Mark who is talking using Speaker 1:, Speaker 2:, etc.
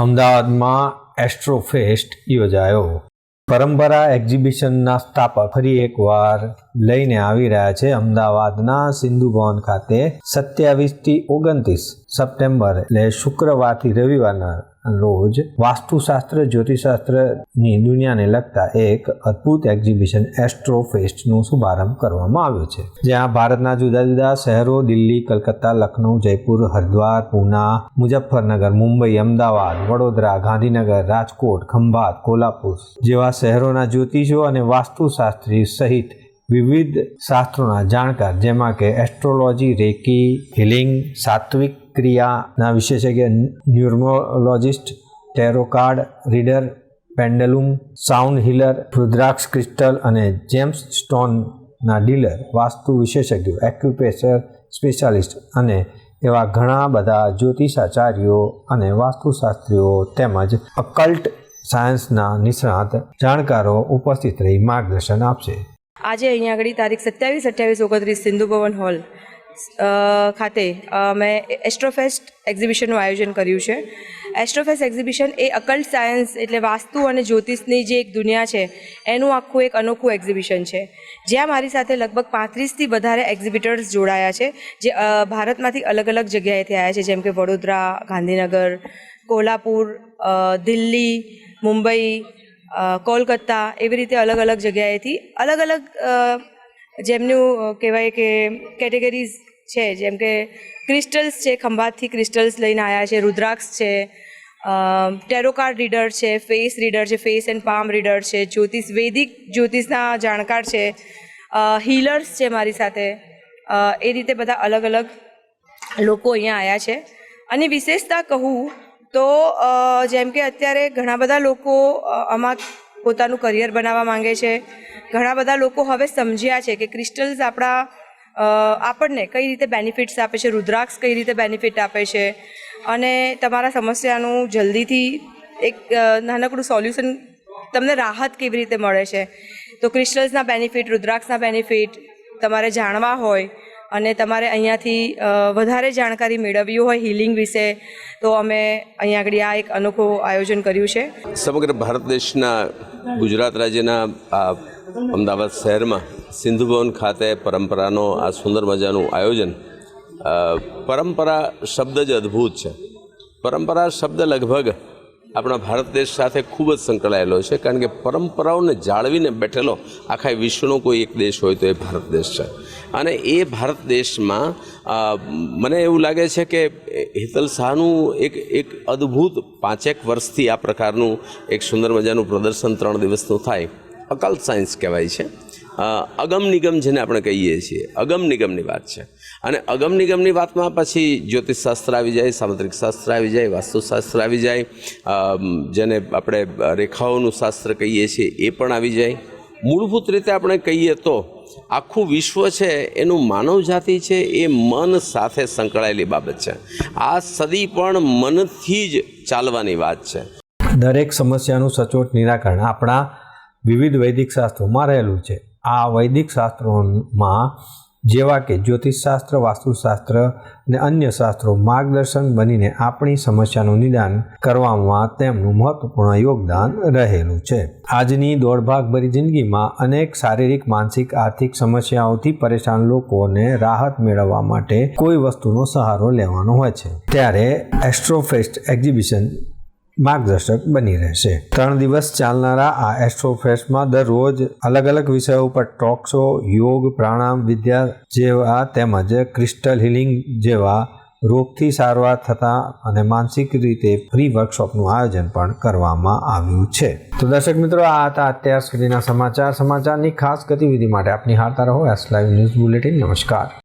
Speaker 1: અમદાવાદમાં એસ્ટ્રોફેસ્ટ યોજાયો. પરંપરા એક્ઝિબિશનના સ્થાપક ફરી એકવાર લઈને આવી રહ્યા છે અમદાવાદના સિંધુ ભવન ખાતે સત્યાવીસથી ઓગણત્રીસ સપ્ટેમ્બર એટલે શુક્રવારથી રવિવારના રોજ વાસ્તુશાસ્ત્ર જ્યોતિષશાસ્ત્રની દુનિયાને લગતા એક અદ્ભુત એક્ઝિબિશન એસ્ટ્રો ફેસ્ટનો શુભારંભ કરવામાં આવ્યો છે. જ્યાં ભારતના જુદા જુદા શહેરો દિલ્હી, કલકત્તા, લખનઉ, જયપુર, હરિદ્વાર, પૂના, મુઝફ્ફરનગર, મુંબઈ, અમદાવાદ, વડોદરા, ગાંધીનગર, રાજકોટ, ખંભાત, કોલ્હાપુર જેવા શહેરોના જ્યોતિષો અને વાસ્તુશાસ્ત્રી સહિત વિવિધ શાસ્ત્રોના જાણકાર, જેમાં કે એસ્ટ્રોલોજી રેકી હિલિંગ સાત્વિક ક્રિયાના વિશેષજ્ઞ neurologist tarot card reader, pendulum, sound healer, rudraksha crystal અને જેમ્સ સ્ટોનના ડીલર, વાસ્તુ વિશેષજ્ઞો, એક્યુપ્રેશર સ્પેશિયાલિસ્ટ અને એવા ઘણા બધા જ્યોતિષાચાર્યો અને વાસ્તુશાસ્ત્રીઓ તેમજ અકલ્ટ સાયન્સના નિષ્ણાત જાણકારો ઉપસ્થિત રહી માર્ગદર્શન આપશે.
Speaker 2: આજે અહીંયા આગળ તારીખ સત્યાવીસ અઠ્યાવીસ ઓગણત્રીસ સિંધુ ભવન હોલ. ખાતે મેં એસ્ટ્રોફેસ્ટ એક્ઝિબિશનનું આયોજન કર્યું છે. એસ્ટ્રોફેસ્ટ એક્ઝિબિશન એ અકલ્ટ સાયન્સ એટલે વાસ્તુ અને જ્યોતિષની જે એક દુનિયા છે, એનું આખું એક અનોખું એક્ઝિબિશન છે. જ્યાં મારી સાથે લગભગ પાંત્રીસથી વધારે એક્ઝિબિટર્સ જોડાયા છે, જે ભારતમાંથી અલગ અલગ જગ્યાએથી આવ્યા છે, જેમ કે વડોદરા, ગાંધીનગર, કોલ્હાપુર દિલ્હી, મુંબઈ કોલકત્તા કોલકાતા એવી રીતે અલગ અલગ જગ્યાએથી અલગ અલગ જેમનું કહેવાય કે કેટેગરીઝ છે, જેમ કે ક્રિસ્ટલ્સ છે, ખંભાતથી ક્રિસ્ટલ્સ લઈને આવ્યા છે, રુદ્રાક્ષ છે ટેરોકાર્ડ રીડર છે ફેસ રીડર છે ફેસ એન્ડ પામ રીડર છે, જ્યોતિષ, વૈદિક જ્યોતિષના જાણકાર છે હીલર્સ છે મારી સાથે. એ રીતે બધા અલગ અલગ લોકો અહીંયા આવ્યા છે. અને વિશેષતા કહું તો જેમ કે અત્યારે ઘણા બધા લોકો આમાં પોતાનું કરિયર બનાવવા માંગે છે. ઘણા બધા લોકો હવે સમજ્યા છે કે ક્રિસ્ટલ્સ આપણા આપણને કઈ રીતે બેનિફિટ્સ આપે છે, રુદ્રાક્ષ કઈ રીતે બેનિફિટ આપે છે અને તમારા સમસ્યાનું જલ્દીથી એક નાનકડું સોલ્યુશન તમને રાહત કેવી રીતે મળે છે. તો ક્રિસ્ટલ્સના બેનિફિટ રુદ્રાક્ષના બેનિફિટ તમારે જાણવા હોય અને તમારે અહીંયાથી વધારે જાણકારી મેળવવી હોય હિલિંગ વિશે, તો અમે અહીંયા આગળ આ એક અનોખું આયોજન કર્યું છે.
Speaker 3: સમગ્ર ભારત દેશના ગુજરાત રાજ્યના અમદાવાદ શહેરમાં સિંધુભવન ખાતે પરંપરાનો આ સુંદર મજાનું આયોજન પરંપરા શબ્દ જ અદ્ભુત છે. પરંપરા શબ્દ લગભગ આપણા ભારત દેશ સાથે ખૂબ જ સંકળાયેલો છે, કારણ કે પરંપરાઓને જાળવીને બેઠેલો આખા વિશ્વનો કોઈ એક દેશ હોય તો એ ભારત દેશ છે. અને એ ભારત દેશમાં મને એવું લાગે છે કે હિતલ શાહનું એક એક અદ્ભુત પાંચેક વર્ષથી આ પ્રકારનું એક સુંદર મજાનું પ્રદર્શન ત્રણ દિવસનું થાય. અકલ્ટ સાયન્સ કહેવાય છે. અગમ નિગમ જેને આપણે કહીએ છીએ. અગમ નિગમની વાત છે. અને અગમ નિગમની વાતમાં પછી જ્યોતિષશાસ્ત્ર આવી જાય સામુદ્રિક શાસ્ત્ર આવી જાય, વાસ્તુશાસ્ત્ર આવી જાય જેને આપણે રેખાઓનું શાસ્ત્ર કહીએ છીએ એ પણ આવી જાય. મૂળભૂત રીતે આપણે કહીએ તો આખું વિશ્વ છે એનું માનવ જાતિ છે એ મન સાથે સંકળાયેલી બાબત છે. આ સદી પણ મનથી જ ચાલવાની વાત છે.
Speaker 1: દરેક સમસ્યાનું સચોટ નિરાકરણ આપણા વિવિધ વૈદિક શાસ્ત્રોમાં રહેલું છે. આ વૈદિક શાસ્ત્રોમાં જેવા કે જ્યોતિષશાસ્ત્ર, વાસ્તુશાસ્ત્ર અને અન્ય શાસ્ત્રો માર્ગદર્શન બનીને આપણી સમસ્યાનું નિદાન કરવામાં તેમનું મહત્વપૂર્ણ યોગદાન રહેલું છે. આજની દોડભાગભરી જિંદગીમાં અનેક શારીરિક, માનસિક, આર્થિક સમસ્યાઓથી પરેશાન લોકોને રાહત મેળવવા માટે કોઈ વસ્તુનો સહારો લેવાનો હોય છે. ત્યારે એસ્ટ્રોફેસ્ટ એક્ઝિબિશન માર્ગદર્શક બની રહેશે. ત્રણ દિવસ ચાલનારા આ એસ્ટ્રોફેસ્ટમાં દરરોજ અલગ અલગ વિષયો ઉપર ટોક શો યોગ, પ્રાણાયામ, વિદ્યા જેવા તેમજ ક્રિસ્ટલ હિલિંગ જેવા રોગથી સારવાર થતા અને માનસિક રીતે ફ્રી વર્કશોપનું આયોજન પણ કરવામાં આવ્યું છે. તો દર્શક મિત્રો, આ હતા અત્યાર સુધીના સમાચાર. સમાચારની ખાસ ગતિવિધિ માટે આપની હારતા રહો. એસ લાઈવ ન્યૂઝ બુલેટિન નમસ્કાર.